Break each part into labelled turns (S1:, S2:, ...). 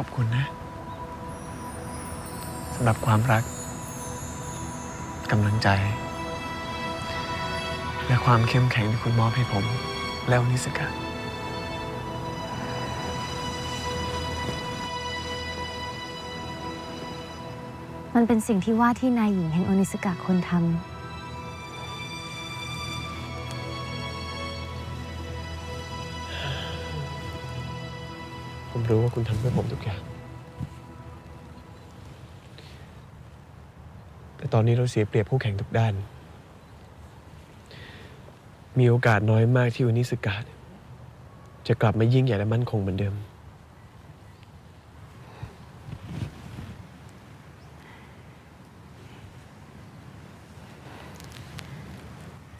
S1: ขอบคุณนะสำหรับความรักกำลังใจ และความเข้มแข็งที่คุณมอบให้ผม แล้วนิสกา
S2: มันเป็นสิ่งที่ว่าที่นายหญิงแห่งโอนิสกะควรท
S1: ผมรู้ว่าคุณทำเพื่อผมทุกอย่าง แต่ตอนนี้เราเสียเปรียบคู่แข่งทุกด้าน มีโอกาสน้อยมากที่วานิสกาเนี่ยจะกลับมายิ่งใหญ่และมั่นคงเหมือนเดิม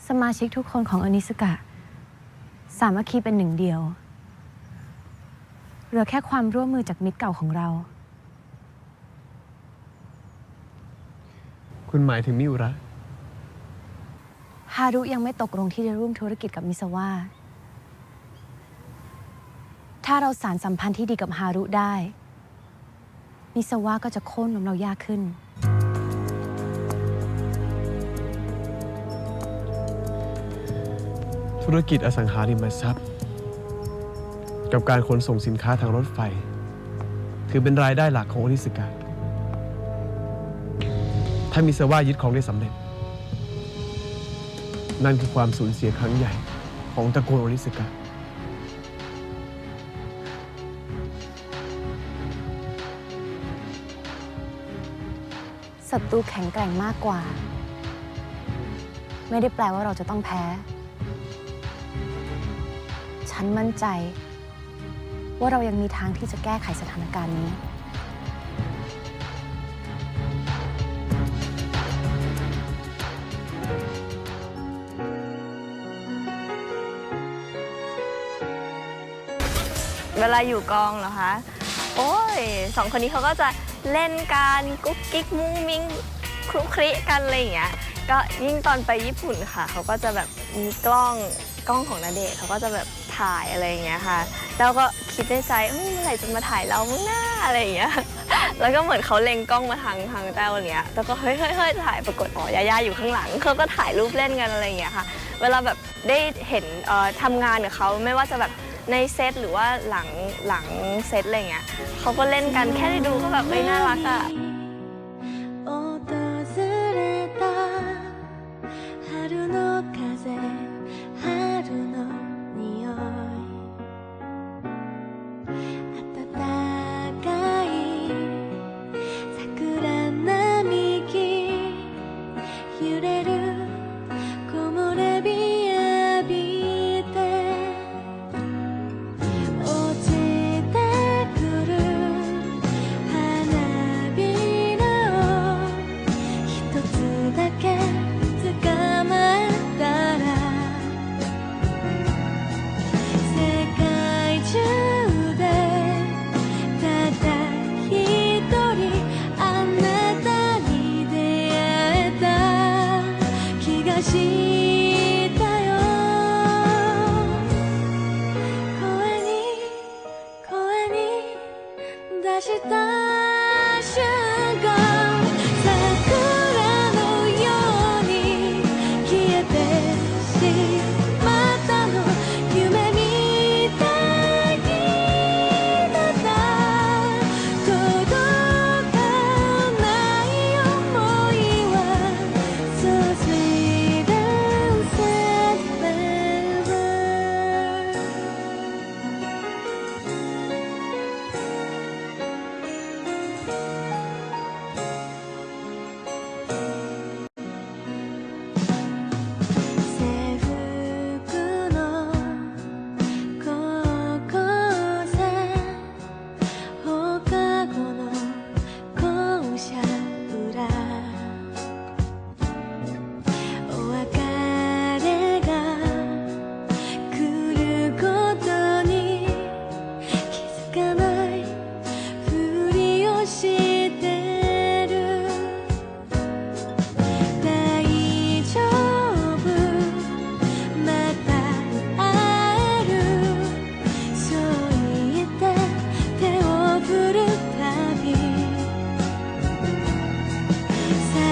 S2: สมาชิกทุกคนของอนิสกะ สามัคคีเป็นหนึ่งเดียว เหลือแค่ความร่วมมือจากมิตรเก่าของเรา
S1: คุณหมายถึงมิอุระ
S2: ฮารุยังไม่ตกลงที่จะร่วมธุรกิจกับมิซาวะถ้าเราสารสัมพันธ์ที่ดีกับฮารุได้ มิซาวะก็จะโค่นล้มเรายากขึ้น
S1: ธุรกิจอสังหาริมทรัพย์ กับการขนส่งสินค้าทางรถไฟ ถือเป็นรายได้หลักของโอนิสกาถ้ามิซาวะยึดของได้สำเร็จ นั่นคือความสูญเสียครั้งใหญ่ของตระกูลโอนิสกา
S2: ศัตรูแข็งแกร่งมากกว่า ไม่ได้แปลว่าเราจะต้องแพ้ ฉันมั่นใจ ว่าเรายังมีทางที่จะแก้ไขสถานการณ์นี้
S3: เวลาอยู่กองเหรอคะ โอ้ยสองคนนี้เขาก็จะเล่นกันกุ๊กกิ๊กมุ้งมิ้งคลุกคลิกันอะไรอย่างเงี้ย ก็ยิ่งตอนไปญี่ปุ่นค่ะ เขาก็จะแบบมีกล้องกล้องของนาเดชน์เขาก็จะแบบ ถ่ายอะไรอย่างเงี้ยค่ะ แล้วก็คิดในใจเฮ้ยเมื่อไหร่จะมาถ่ายเรามั้งหน้าอะไรอย่างเงี้ย แล้วก็เหมือนเขาเล็งกล้องมาทางทางแต้วเนี้ยแล้วก็เฮ้ยเฮ้ยเฮ้ยถ่ายปรากฏอ๋อยาย่าอยู่ข้างหลังเขาก็ถ่ายรูปเล่นกันอะไรอย่างเงี้ยค่ะ เวลาแบบได้เห็นเอ่อทำงานกับเขาไม่ว่าจะแบบในเซตหรือว่าหลังหลังเซตอะไรเงี้ยเขาก็เล่นกันแค่ได้ดูก็แบบไม่น่ารักอ่ะ
S4: 訪れた春の風 Jesus.